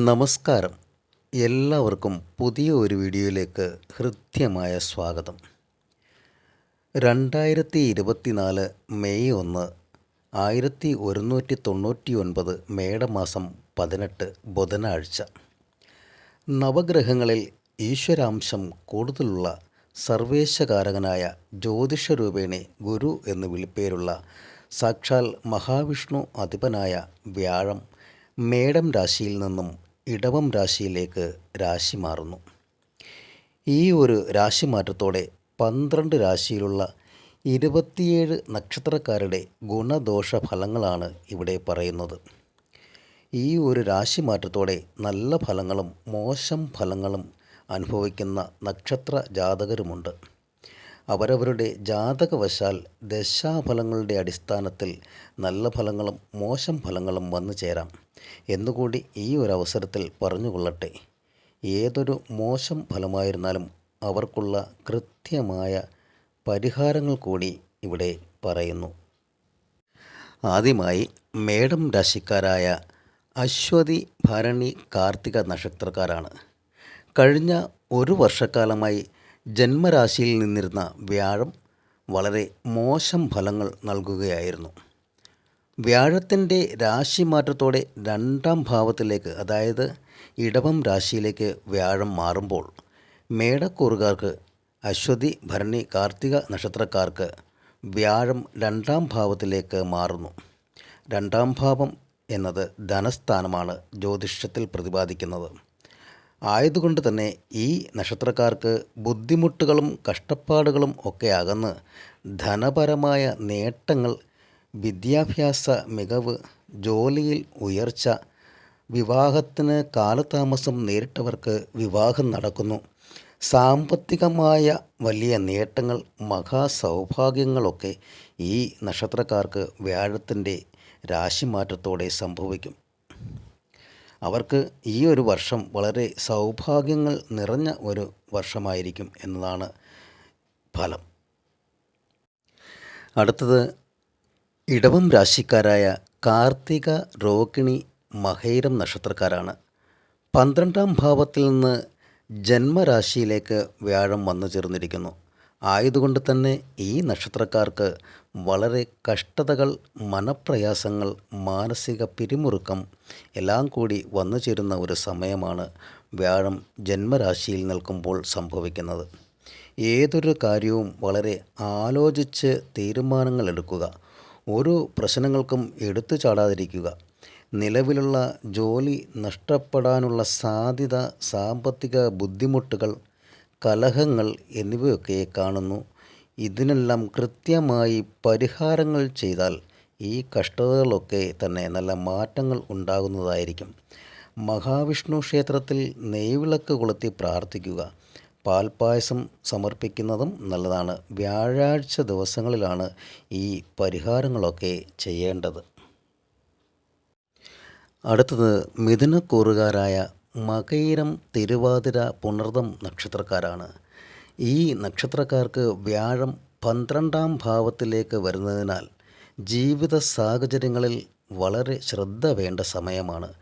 നമസ്കാരം. എല്ലാവർക്കും പുതിയ ഒരു വീഡിയോയിലേക്ക് ഹൃദ്യമായ സ്വാഗതം. രണ്ടായിരത്തി ഇരുപത്തിനാല് മെയ് ഒന്ന് ആയിരത്തി ഒരുന്നൂറ്റി തൊണ്ണൂറ്റി ഒൻപത് മേടമാസം പതിനെട്ട് ബുധനാഴ്ച. നവഗ്രഹങ്ങളിൽ ഈശ്വരാംശം കൂടുതലുള്ള സർവേശകാരകനായ ജ്യോതിഷരൂപേണി ഗുരു എന്ന് വിളിപ്പേരുള്ള സാക്ഷാൽ മഹാവിഷ്ണു അധിപനായ വ്യാഴം മേടം രാശിയിൽ നിന്നും ഇടവം രാശിയിലേക്ക് രാശി മാറുന്നു. ഈ ഒരു രാശി മാറ്റത്തോടെ പന്ത്രണ്ട് രാശിയിലുള്ള ഇരുപത്തിയേഴ് നക്ഷത്രക്കാരുടെ ഗുണദോഷ ഫലങ്ങളാണ് ഇവിടെ പറയുന്നത്. ഈ ഒരു രാശി മാറ്റത്തോടെ നല്ല ഫലങ്ങളും മോശം ഫലങ്ങളും അനുഭവിക്കുന്ന നക്ഷത്ര ജാതകരുമുണ്ട്. അവരവരുടെ ജാതകവശാൽ ദശാഫലങ്ങളുടെ അടിസ്ഥാനത്തിൽ നല്ല ഫലങ്ങളും മോശം ഫലങ്ങളും വന്നു ചേരാം. എന്നുകൂടി ഈ ഒരു അവസരത്തിൽ പറഞ്ഞുകൊള്ളട്ടെ. ഏതൊരു മോശം ഫലമായിരുന്നാലും അവർക്കുള്ള കൃത്യമായ പരിഹാരങ്ങൾ കൂടി ഇവിടെ പറയുന്നു. ആദ്യമായി മേഡം രാശിക്കാരായ അശ്വതി ഭരണി കാർത്തിക നക്ഷത്രക്കാരാണ്. കഴിഞ്ഞ ഒരു വർഷക്കാലമായി ജന്മരാശിയിൽ നിന്നിരുന്ന വ്യാഴം വളരെ മോശം ഫലങ്ങൾ നൽകുകയായിരുന്നു. വ്യാഴത്തിന്റെ രാശിമാറ്റത്തോടെ രണ്ടാം ഭാവത്തിലേക്ക് അതായത് ഇടവം രാശിയിലേക്ക് വ്യാഴം മാറുമ്പോൾ മേടക്കൂറുകാർക്ക് അശ്വതി ഭരണി കാർത്തിക നക്ഷത്രക്കാർക്ക് വ്യാഴം രണ്ടാം ഭാവത്തിലേക്ക് മാറുന്നു. രണ്ടാം ഭാവം എന്നത് ധനസ്ഥാനമാണ് ജ്യോതിഷത്തിൽ പ്രതിപാദിക്കുന്നത്. ആയതുകൊണ്ട് തന്നെ ഈ നക്ഷത്രക്കാർക്ക് ബുദ്ധിമുട്ടുകളും കഷ്ടപ്പാടുകളും ഒക്കെ അകന്ന് ധനപരമായ നേട്ടങ്ങൾ വിദ്യാഭ്യാസ മികവ് ജോലിയിൽ ഉയർച്ച വിവാഹത്തിന് കാലതാമസം നേരിട്ടവർക്ക് വിവാഹം നടക്കുന്നു. സാമ്പത്തികമായ വലിയ നേട്ടങ്ങൾ മഹാസൗഭാഗ്യങ്ങളൊക്കെ ഈ നക്ഷത്രക്കാർക്ക് വ്യാഴത്തിന്റെ രാശിമാറ്റത്തോടെ സംഭവിക്കും. അവർക്ക് ഈ ഒരു വർഷം വളരെ സൗഭാഗ്യങ്ങൾ നിറഞ്ഞ ഒരു വർഷമായിരിക്കും എന്നതാണ് ഫലം. അടുത്തത് ഇടവം രാശിക്കാരായ കാർത്തിക രോഹിണി മഹൈരം നക്ഷത്രക്കാരാണ്. പന്ത്രണ്ടാം ഭാവത്തിൽ നിന്ന് ജന്മരാശിയിലേക്ക് വ്യാഴം വന്നു ചേർന്നിരിക്കുന്നു. ആയതുകൊണ്ട് തന്നെ ഈ നക്ഷത്രക്കാർക്ക് വളരെ കഷ്ടതകൾ മനപ്രയാസങ്ങൾ മാനസിക പിരിമുറുക്കം എല്ലാം കൂടി വന്നു ചേരുന്ന ഒരു സമയമാണ് വ്യാഴം ജന്മരാശിയിൽ നിൽക്കുമ്പോൾ സംഭവിക്കുന്നത്. ഏതൊരു കാര്യവും വളരെ ആലോചിച്ച് തീരുമാനങ്ങൾ എടുക്കുക. ഓരോ പ്രശ്നങ്ങൾക്കും എടുത്തു ചാടാതിരിക്കുക. നിലവിലുള്ള ജോലി നഷ്ടപ്പെടാനുള്ള സാധ്യത സാമ്പത്തിക ബുദ്ധിമുട്ടുകൾ കലഹങ്ങൾ എന്നിവയൊക്കെ കാണുന്നു. ഇതിനെല്ലാം കൃത്യമായി പരിഹാരങ്ങൾ ചെയ്താൽ ഈ കഷ്ടതകളൊക്കെ തന്നെ നല്ല മാറ്റങ്ങൾ ഉണ്ടാകുന്നതായിരിക്കും. മഹാവിഷ്ണു ക്ഷേത്രത്തിൽ നെയ്വിളക്ക് കൊളുത്തി പ്രാർത്ഥിക്കുക. പാൽപ്പായസം സമർപ്പിക്കുന്നതും നല്ലതാണ്. വ്യാഴാഴ്ച ദിവസങ്ങളിലാണ് ഈ പരിഹാരങ്ങളൊക്കെ ചെയ്യേണ്ടത്. അടുത്തത് മിഥുനക്കൂറുകാരായ മകയിരം തിരുവാതിര പുണർദം നക്ഷത്രക്കാരാണ്. ഈ നക്ഷത്രക്കാർക്ക് വ്യാഴം പന്ത്രണ്ടാം ഭാവത്തിലേക്ക് വരുന്നതിനാൽ ജീവിത സാഹചര്യങ്ങളിൽ വളരെ ശ്രദ്ധ വേണ്ട സമയമാണ്.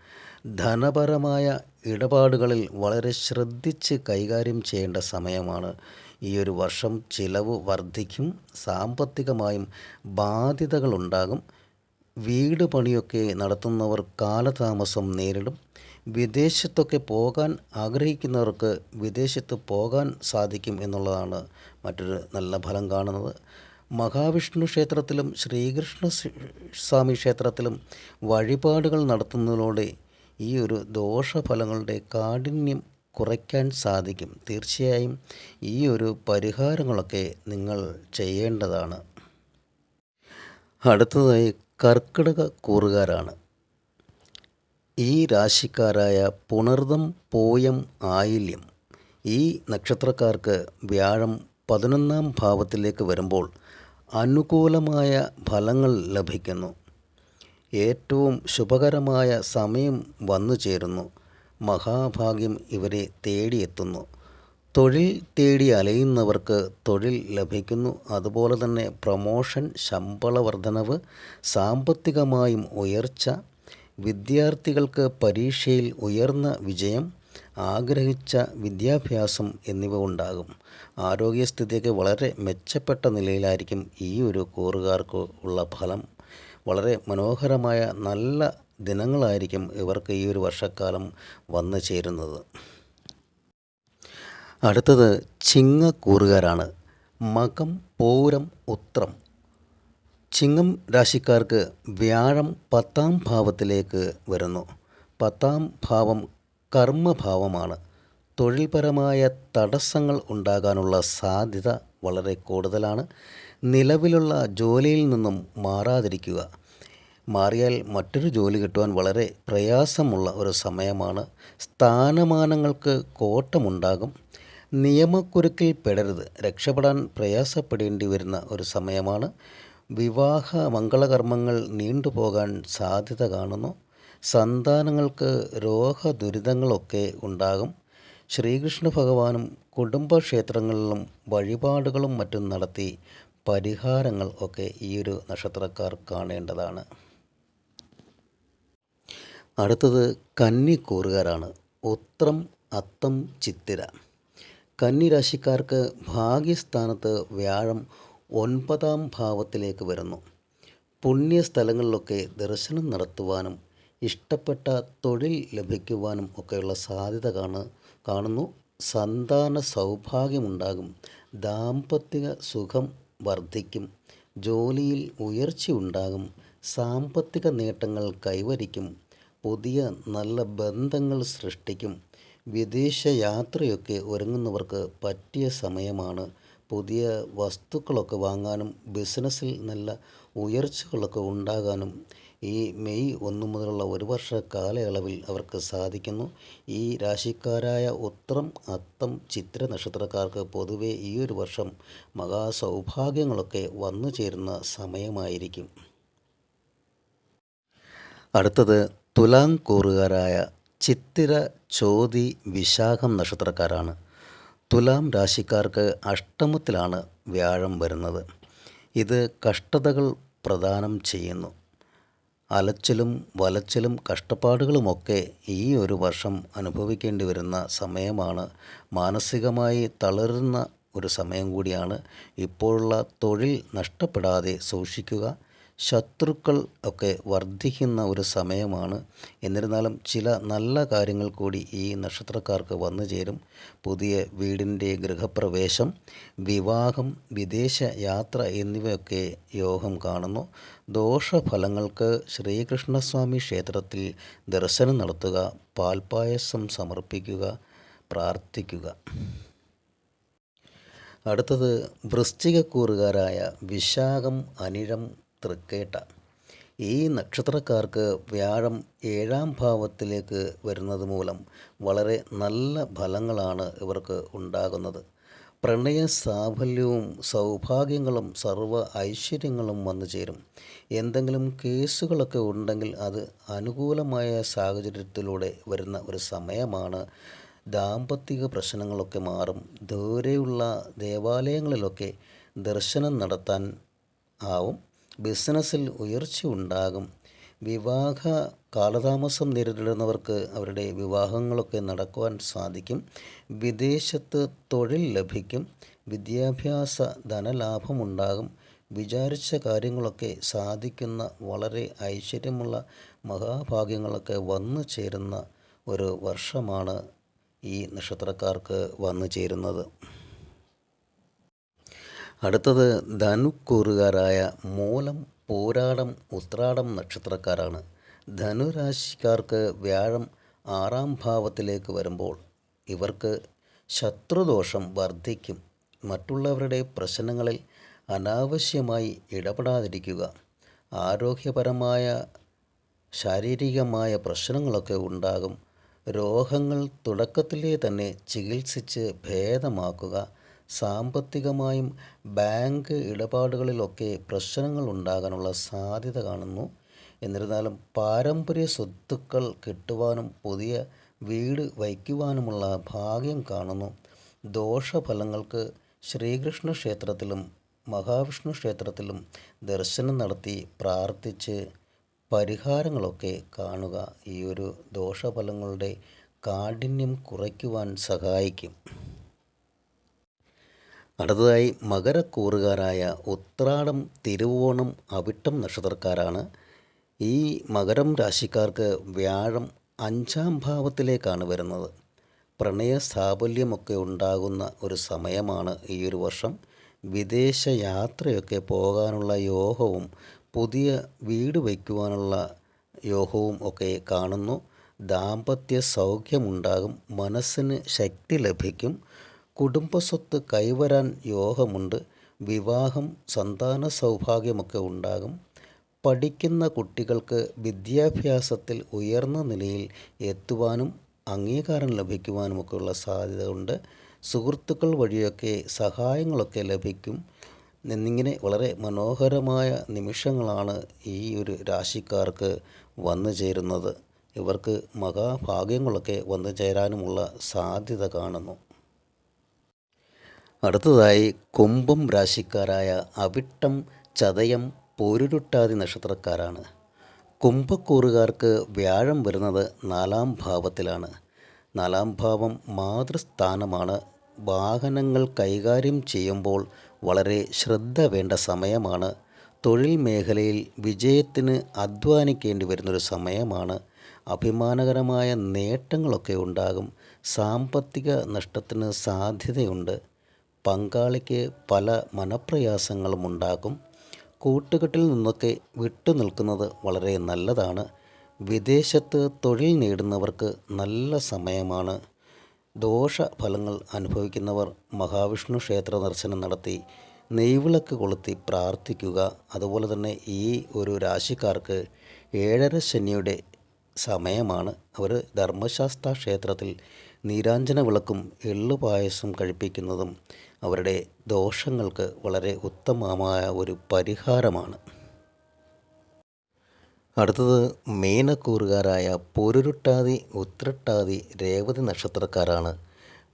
ധനപരമായ ഇടപാടുകളിൽ വളരെ ശ്രദ്ധിച്ച് കൈകാര്യം ചെയ്യേണ്ട സമയമാണ്. ഈ ഒരു വർഷം ചിലവ് വർദ്ധിക്കും സാമ്പത്തികമായും ബാധ്യതകളുണ്ടാകും. വീട് പണിയൊക്കെ നടത്തുന്നവർ കാലതാമസം നേരിടും. വിദേശത്തൊക്കെ പോകാൻ ആഗ്രഹിക്കുന്നവർക്ക് വിദേശത്ത് പോകാൻ സാധിക്കും എന്നുള്ളതാണ് മറ്റൊരു നല്ല ഫലം കാണുന്നത്. മഹാവിഷ്ണു ക്ഷേത്രത്തിലും ശ്രീകൃഷ്ണ സ്വാമി ക്ഷേത്രത്തിലും വഴിപാടുകൾ നടത്തുന്നതിലൂടെ ഈ ഒരു ദോഷഫലങ്ങളുടെ കാഠിന്യം കുറയ്ക്കാൻ സാധിക്കും. തീർച്ചയായും ഈ ഒരു പരിഹാരങ്ങളൊക്കെ നിങ്ങൾ ചെയ്യേണ്ടതാണ്. അടുത്തതായി കർക്കിടക കൂറുകാരാണ്. ഈ രാശിക്കാരായ പുണർദം പോയം ആയില്യം ഈ നക്ഷത്രക്കാർക്ക് വ്യാഴം പതിനൊന്നാം ഭാവത്തിലേക്ക് വരുമ്പോൾ അനുകൂലമായ ഫലങ്ങൾ ലഭിക്കുന്നു. ഏറ്റവും ശുഭകരമായ സമയം വന്നു ചേരുന്നു. മഹാഭാഗ്യം ഇവരെ തേടിയെത്തുന്നു. തൊഴിൽ തേടി അലയുന്നവർക്ക് തൊഴിൽ ലഭിക്കുന്നു. അതുപോലെ തന്നെ പ്രമോഷൻ ശമ്പള വർധനവ് സാമ്പത്തികമായും ഉയർച്ച വിദ്യാർത്ഥികൾക്ക് പരീക്ഷയിൽ ഉയർന്ന വിജയം ആഗ്രഹിച്ച വിദ്യാഭ്യാസം എന്നിവ ഉണ്ടാകും. ആരോഗ്യസ്ഥിതിയൊക്കെ വളരെ മെച്ചപ്പെട്ട നിലയിലായിരിക്കും ഈ ഒരു കൂറുകാർക്ക് ഉള്ള ഫലം. വളരെ മനോഹരമായ നല്ല ദിനങ്ങളായിരിക്കും ഇവർക്ക് ഈ ഒരു വർഷക്കാലം വന്നു ചേരുന്നത്. അടുത്തത് ചിങ്ങക്കൂറുകാരാണ്. മകം പൂരം ഉത്രം ചിങ്ങം രാശിക്കാർക്ക് വ്യാഴം പത്താം ഭാവത്തിലേക്ക് വരുന്നു. പത്താം ഭാവം കർമ്മഭാവമാണ്. തൊഴിൽപരമായ തടസ്സങ്ങൾ ഉണ്ടാകാനുള്ള സാധ്യത വളരെ കൂടുതലാണ്. നിലവിലുള്ള ജോലിയിൽ നിന്നും മാറാതിരിക്കുക. മാറിയാൽ മറ്റൊരു ജോലി കിട്ടുവാൻ വളരെ പ്രയാസമുള്ള ഒരു സമയമാണ്. സ്ഥാനമാനങ്ങൾക്ക് കോട്ടമുണ്ടാകും. നിയമക്കുരുക്കിൽ പെടരുത്. രക്ഷപ്പെടാൻ പ്രയാസപ്പെടേണ്ടി വരുന്ന ഒരു സമയമാണ്. വിവാഹ മംഗളകർമ്മങ്ങൾ നീണ്ടുപോകാൻ സാധ്യത കാണുന്നു. സന്താനങ്ങൾക്ക് രോഗദുരിതങ്ങളൊക്കെ ഉണ്ടാകും. ശ്രീകൃഷ്ണ ഭഗവാനും കുടുംബക്ഷേത്രങ്ങളിലും വഴിപാടുകളും മറ്റും നടത്തി പരിഹാരങ്ങൾ ഒക്കെ ഈ ഒരു നക്ഷത്രക്കാർ കാണേണ്ടതാണ്. അടുത്തത് കന്നിക്കൂറുകാരാണ്. ഉത്രം അത്തം ചിത്തിര. കന്നി രാശിക്കാർക്ക് ഭാഗ്യസ്ഥാനത്ത് വ്യാഴം ഒൻപതാം ഭാവത്തിലേക്ക് വരുന്നു. പുണ്യസ്ഥലങ്ങളിലൊക്കെ ദർശനം നടത്തുവാനും ഇഷ്ടപ്പെട്ട തൊഴിൽ ലഭിക്കുവാനും ഒക്കെയുള്ള സാധ്യത കാണു കാണുന്നു. സന്താന സൗഭാഗ്യമുണ്ടാകും. ദാമ്പത്തിക സുഖം വർദ്ധിക്കും. ജോലിയിൽ ഉയർച്ചയുണ്ടാകും സാമ്പത്തിക നേട്ടങ്ങൾ കൈവരിക്കും. പുതിയ നല്ല ബന്ധങ്ങൾ സൃഷ്ടിക്കും. വിദേശ യാത്രയൊക്കെ ഒരുങ്ങുന്നവർക്ക് പറ്റിയ സമയമാണ്. പുതിയ വസ്തുക്കളൊക്കെ വാങ്ങാനും ബിസിനസ്സിൽ നല്ല ഉയർച്ചകളൊക്കെ ഉണ്ടാകാനും ഈ മെയ് ഒന്ന് മുതലുള്ള ഒരു വർഷ കാലയളവിൽ അവർക്ക് സാധിക്കുന്നു. ഈ രാശിക്കാരായ ഉത്രം അത്തം ചിത്ര നക്ഷത്രക്കാർക്ക് പൊതുവെ ഈ ഒരു വർഷം മഹാസൗഭാഗ്യങ്ങളൊക്കെ വന്നു ചേരുന്ന സമയമായിരിക്കും. അടുത്തത് തുലാം കൂറുകാരായ ചിത്തിര ചോതി വിശാഖം നക്ഷത്രക്കാരാണ്. തുലാം രാശിക്കാർക്ക് അഷ്ടമത്തിലാണ് വ്യാഴം വരുന്നത്. ഇത് കഷ്ടതകൾ പ്രദാനം ചെയ്യുന്നു. അലച്ചിലും വലച്ചിലും കഷ്ടപ്പാടുകളുമൊക്കെ ഈ ഒരു വർഷം അനുഭവിക്കേണ്ടി വരുന്ന സമയമാണ്. മാനസികമായി തളരുന്ന ഒരു സമയം കൂടിയാണ്. ഇപ്പോഴുള്ള തൊഴിൽ നഷ്ടപ്പെടാതെ സൂക്ഷിക്കുക. ശത്രുക്കൾ ഒക്കെ വർദ്ധിക്കുന്ന ഒരു സമയമാണ്. എന്നിരുന്നാലും ചില നല്ല കാര്യങ്ങൾ കൂടി ഈ നക്ഷത്രക്കാർക്ക് വന്നു ചേരും. പുതിയ വീടിന്റെ ഗൃഹപ്രവേശം വിവാഹം വിദേശ യാത്ര എന്നിവയൊക്കെ യോഗം കാണുന്നു. ദോഷഫലങ്ങൾക്ക് ശ്രീകൃഷ്ണസ്വാമി ക്ഷേത്രത്തിൽ ദർശനം നടത്തുക പാൽപായസം സമർപ്പിക്കുക പ്രാർത്ഥിക്കുക. അടുത്തത് വൃശ്ചികക്കൂറുകാരായ വിശാഖം അനിഴം തൃക്കേട്ട. ഈ നക്ഷത്രക്കാർക്ക് വ്യാഴം ഏഴാം ഭാവത്തിലേക്ക് വരുന്നത് മൂലം വളരെ നല്ല ഫലങ്ങളാണ് ഇവർക്ക് ഉണ്ടാകുന്നത്. പ്രണയ സാഫല്യവും സൗഭാഗ്യങ്ങളും സർവ ഐശ്വര്യങ്ങളും വന്നു ചേരും. എന്തെങ്കിലും കേസുകളൊക്കെ ഉണ്ടെങ്കിൽ അത് അനുകൂലമായ സാഹചര്യത്തിലൂടെ വരുന്ന ഒരു സമയമാണ്. ദാമ്പത്തിക പ്രശ്നങ്ങളൊക്കെ മാറും. ദൂരെയുള്ള ദേവാലയങ്ങളിലൊക്കെ ദർശനം നടത്താൻ ആവും. ബിസിനസ്സിൽ ഉയർച്ച ഉണ്ടാകും. വിവാഹ കാലതാമസം നേരിടുന്നവർക്ക് അവരുടെ വിവാഹങ്ങളൊക്കെ നടക്കുവാൻ സാധിക്കും. വിദേശത്ത് തൊഴിൽ ലഭിക്കും. വിദ്യാഭ്യാസ ധനലാഭമുണ്ടാകും വിചാരിച്ച കാര്യങ്ങളൊക്കെ സാധിക്കുന്ന വളരെ ഐശ്വര്യമുള്ള മഹാഭാഗ്യങ്ങളൊക്കെ വന്നു ചേരുന്ന ഒരു വർഷമാണ് ഈ നക്ഷത്രക്കാർക്ക് വന്നു ചേരുന്നത്. അടുത്തത് ധനുക്കൂറുകാരായ മൂലം പോരാടം ഉത്രാടം നക്ഷത്രക്കാരാണ്. ധനുരാശിക്കാർക്ക് വ്യാഴം ആറാം ഭാവത്തിലേക്ക് വരുമ്പോൾ ഇവർക്ക് ശത്രുദോഷം വർദ്ധിക്കും. മറ്റുള്ളവരുടെ പ്രശ്നങ്ങളിൽ അനാവശ്യമായി ഇടപെടാതിരിക്കുക. ആരോഗ്യപരമായ ശാരീരികമായ പ്രശ്നങ്ങളൊക്കെ ഉണ്ടാകും. രോഗങ്ങൾ തുടക്കത്തിലേ തന്നെ ചികിത്സിച്ച് ഭേദമാക്കുക. സാമ്പത്തികമായും ബാങ്ക് ഇടപാടുകളിലൊക്കെ പ്രശ്നങ്ങൾ ഉണ്ടാകാനുള്ള സാധ്യത കാണുന്നു. എന്നിരുന്നാലും പാരമ്പര്യ സ്വത്തുക്കൾ കിട്ടുവാനും പുതിയ വീട് വയ്ക്കുവാനുമുള്ള ഭാഗ്യം കാണുന്നു. ദോഷഫലങ്ങൾക്ക് ശ്രീകൃഷ്ണ ക്ഷേത്രത്തിലും മഹാവിഷ്ണു ക്ഷേത്രത്തിലും ദർശനം നടത്തി പ്രാർത്ഥിച്ച് പരിഹാരങ്ങളൊക്കെ കാണുക ഈ ഒരു ദോഷഫലങ്ങളുടെ കാഠിന്യം കുറയ്ക്കുവാൻ സഹായിക്കും. അടുത്തതായി മകരക്കൂറുകാരായ ഉത്രാടം തിരുവോണം അവിട്ടം നക്ഷത്രക്കാരാണ്. ഈ മകരം രാശിക്കാർക്ക് വ്യാഴം അഞ്ചാം ഭാവത്തിലേക്കാണ് വരുന്നത്. പ്രണയ സാഫല്യമൊക്കെ ഉണ്ടാകുന്ന ഒരു സമയമാണ് ഈ ഒരു വർഷം. വിദേശ യാത്രയൊക്കെ പോകാനുള്ള യോഗവും പുതിയ വീട് വയ്ക്കുവാനുള്ള യോഗവും ഒക്കെ കാണുന്നു. ദാമ്പത്യ സൗഖ്യമുണ്ടാകും മനസ്സിന് ശക്തി ലഭിക്കും. കുടുംബസ്വത്ത് കൈവരാൻ യോഗമുണ്ട് വിവാഹം സന്താന സൗഭാഗ്യമൊക്കെ ഉണ്ടാകും. പഠിക്കുന്ന കുട്ടികൾക്ക് വിദ്യാഭ്യാസത്തിൽ ഉയർന്ന നിലയിൽ എത്തുവാനും അംഗീകാരം ലഭിക്കുവാനുമൊക്കെയുള്ള സാധ്യത ഉണ്ട് സുഹൃത്തുക്കൾ വഴിയൊക്കെ സഹായങ്ങളൊക്കെ ലഭിക്കും. എന്നിങ്ങനെ വളരെ മനോഹരമായ നിമിഷങ്ങളാണ് ഈ ഒരു രാശിക്കാർക്ക് വന്നു ചേരുന്നത്. ഇവർക്ക് മഹാഭാഗ്യങ്ങളൊക്കെ വന്നു ചേരാനുമുള്ള സാധ്യത കാണുന്നു. അടുത്തതായി കുംഭം രാശിക്കാരായ അവിട്ടം ചതയം പോരുരുട്ടാതി നക്ഷത്രക്കാരാണ്. കുംഭക്കൂറുകാർക്ക് വ്യാഴം വരുന്നത് നാലാം ഭാവത്തിലാണ്. നാലാം ഭാവം മാതൃസ്ഥാനമാണ്. വാഹനങ്ങൾ കൈകാര്യം ചെയ്യുമ്പോൾ വളരെ ശ്രദ്ധ വേണ്ട സമയമാണ്. തൊഴിൽ മേഖലയിൽ വിജയത്തിന് അധ്വാനിക്കേണ്ടി വരുന്നൊരു സമയമാണ്. അഭിമാനകരമായ നേട്ടങ്ങളൊക്കെ ഉണ്ടാകും. സാമ്പത്തിക നഷ്ടത്തിന് സാധ്യതയുണ്ട്. പങ്കാളിക്ക് പല മനപ്രയാസങ്ങളും ഉണ്ടാകും കൂട്ടുകെട്ടിൽ നിന്നൊക്കെ വിട്ടു നിൽക്കുന്നത് വളരെ നല്ലതാണ്. വിദേശത്ത് തൊഴിൽ നേടുന്നവർക്ക് നല്ല സമയമാണ്. ദോഷഫലങ്ങൾ അനുഭവിക്കുന്നവർ മഹാവിഷ്ണു ക്ഷേത്ര ദർശനം നടത്തി നെയ്വിളക്ക് കൊളുത്തി പ്രാർത്ഥിക്കുക. അതുപോലെ തന്നെ ഈ ഒരു രാശിക്കാർക്ക് ഏഴര ശനിയുടെ സമയമാണ്. അവർ ധർമ്മശാസ്ത്ര ക്ഷേത്രത്തിൽ നീരാഞ്ജന വിളക്കും എള്ളു പായസം കഴിപ്പിക്കുന്നതും അവരുടെ ദോഷങ്ങൾക്ക് വളരെ ഉത്തമമായ ഒരു പരിഹാരമാണ്. അടുത്തത് മീനക്കൂറുകാരായ പൊരുരുട്ടാതി ഉത്രട്ടാതി രേവതി നക്ഷത്രക്കാരാണ്.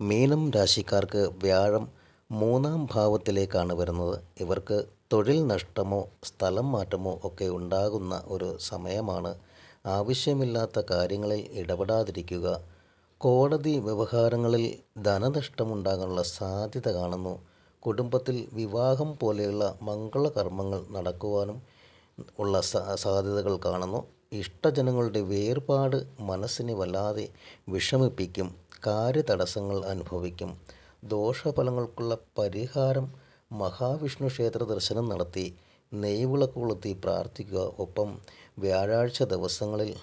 മീനം രാശിക്കാർക്ക് വ്യാഴം മൂന്നാം ഭാവത്തിലേക്കാണ് വരുന്നത്. ഇവർക്ക് തൊഴിൽ നഷ്ടമോ സ്ഥലം മാറ്റമോ ഒക്കെ ഉണ്ടാകുന്ന ഒരു സമയമാണ്. ആവശ്യമില്ലാത്ത കാര്യങ്ങളിൽ ഇടപെടാതിരിക്കുക കോടതി വ്യവഹാരങ്ങളിൽ ധനനഷ്ടമുണ്ടാകാനുള്ള സാധ്യത കാണുന്നു. കുടുംബത്തിൽ വിവാഹം പോലെയുള്ള മംഗളകർമ്മങ്ങൾ നടക്കുവാനും ഉള്ള സാധ്യതകൾ കാണുന്നു. ഇഷ്ടജനങ്ങളുടെ വേർപാട് മനസ്സിനെ വല്ലാതെ വിഷമിപ്പിക്കും കാര്യതടസ്സങ്ങൾ അനുഭവിക്കും. ദോഷഫലങ്ങൾക്കുള്ള പരിഹാരം മഹാവിഷ്ണു ക്ഷേത്ര ദർശനം നടത്തി നെയ്വിളക്ക് പ്രാർത്ഥിക്കുക. ഒപ്പം വ്യാഴാഴ്ച ദിവസങ്ങളിൽ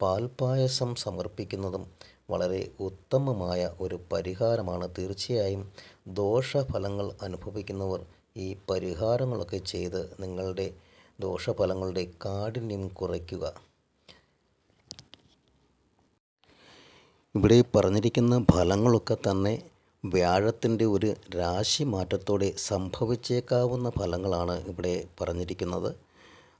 പാൽപ്പായസം സമർപ്പിക്കുന്നതും വളരെ ഉത്തമമായ ഒരു പരിഹാരമാണ്. തീർച്ചയായും ദോഷഫലങ്ങൾ അനുഭവിക്കുന്നവർ ഈ പരിഹാരങ്ങളൊക്കെ ചെയ്ത് നിങ്ങളുടെ ദോഷഫലങ്ങളുടെ കാഠിന്യം കുറയ്ക്കുക. ഇവിടെ പറഞ്ഞിരിക്കുന്ന ഫലങ്ങളൊക്കെ തന്നെ വ്യാഴത്തിന്റെ ഒരു രാശി മാറ്റത്തോടെ സംഭവിച്ചേക്കാവുന്ന ഫലങ്ങളാണ് ഇവിടെ പറഞ്ഞിരിക്കുന്നത്.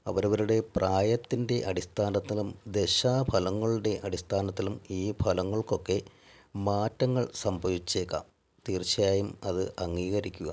അവരവരുടെ പ്രായത്തിന്റെ അടിസ്ഥാനത്തിലും ദശാഫലങ്ങളുടെ അടിസ്ഥാനത്തിലും ഈ ഫലങ്ങൾക്കൊക്കെ മാറ്റങ്ങൾ സംഭവിച്ചേക്കാം. തീർച്ചയായും അത് അംഗീകരിക്കുക.